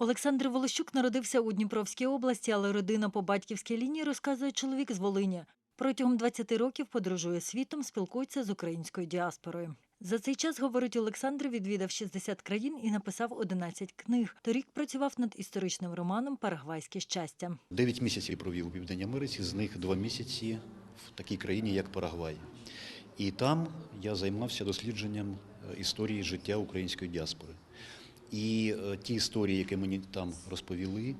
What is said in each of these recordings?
Олександр Волощук народився у Дніпровській області, але родина по батьківській лінії розказує чоловік з Волині. Протягом 20 років подорожує світом, спілкується з українською діаспорою. За цей час, говорить Олександр, відвідав 60 країн і написав 11 книг. Торік працював над історичним романом Парагвайське щастя. Дев'ять місяців провів у Південній Америці, з них два місяці в такій країні, як Парагвай. І там я займався дослідженням е, історії життя української діаспори. І е, ті історії, які мені там розповіли,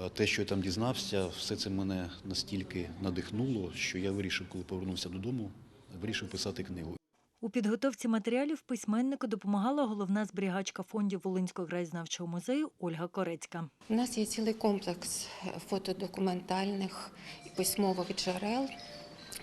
е, те, що я там дізнався, все це мене настільки надихнуло, що я вирішив, коли повернувся додому, вирішив писати книгу. У підготовці матеріалів письменнику допомагала головна зберігачка фондів Волинського краєзнавчого музею Ольга Корецька. У нас є цілий комплекс фотодокументальних і письмових джерел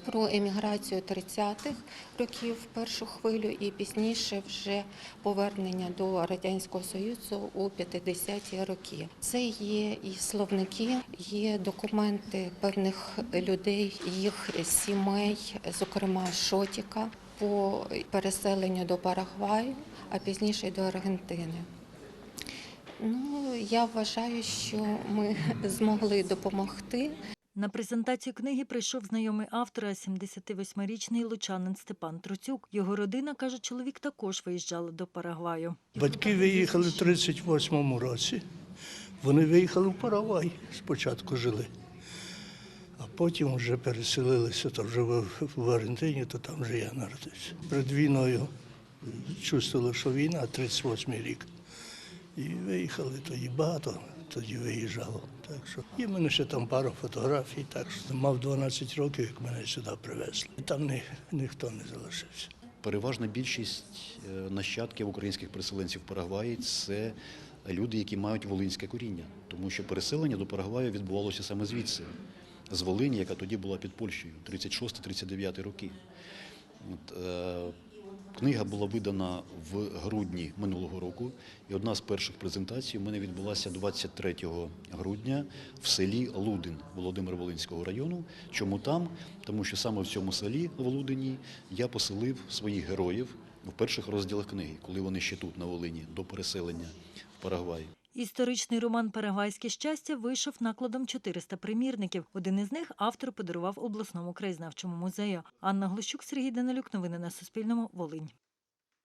про еміграцію 30-х років першу хвилю і пізніше вже повернення до радянського союзу у 50-ті роки. Це є і словники, є документи певних людей, їх сімей, зокрема Шотіка, по переселенню до Парагваю, а пізніше до Аргентини. Ну, я вважаю, що ми змогли допомогти. На презентацію книги прийшов знайомий автора, 78-річний лучанин Степан Труцюк. Його родина, каже, чоловік також виїжджала до Парагваю. Батьки виїхали в 38-му році. Вони виїхали в Парагвай, спочатку жили. А потім вже переселилися, то вже в в Аргентині, то там вже я народився. Перед війною чувствували, що війна, 38-й рік. І виїхали тоді багато, тоді виїжджало. Так що є в мене ще там пара фотографій, так що мав 12 років, як мене сюди привезли. І там ні, ніхто не залишився. Переважна більшість е, нащадків українських переселенців в Парагваї це люди, які мають волинське коріння, тому що переселення до Парагваю відбувалося саме звідси, з Волині, яка тоді була під Польщею, 36-39 роки. От, е, Книга була видана в грудні минулого року, і одна з перших презентацій у мене відбулася 23 грудня в селі Лудин Володимир-Волинського району. Чому там? Тому що саме в цьому селі в Лудині я поселив своїх героїв в перших розділах книги, коли вони ще тут на Волині до переселення в Парагвай. Історичний роман Парагвайське щастя вийшов накладом 400 примірників. Один із них автор подарував обласному краєзнавчому музею. Анна Глущук, Сергій Данилюк. Новини на Суспільному. Волинь.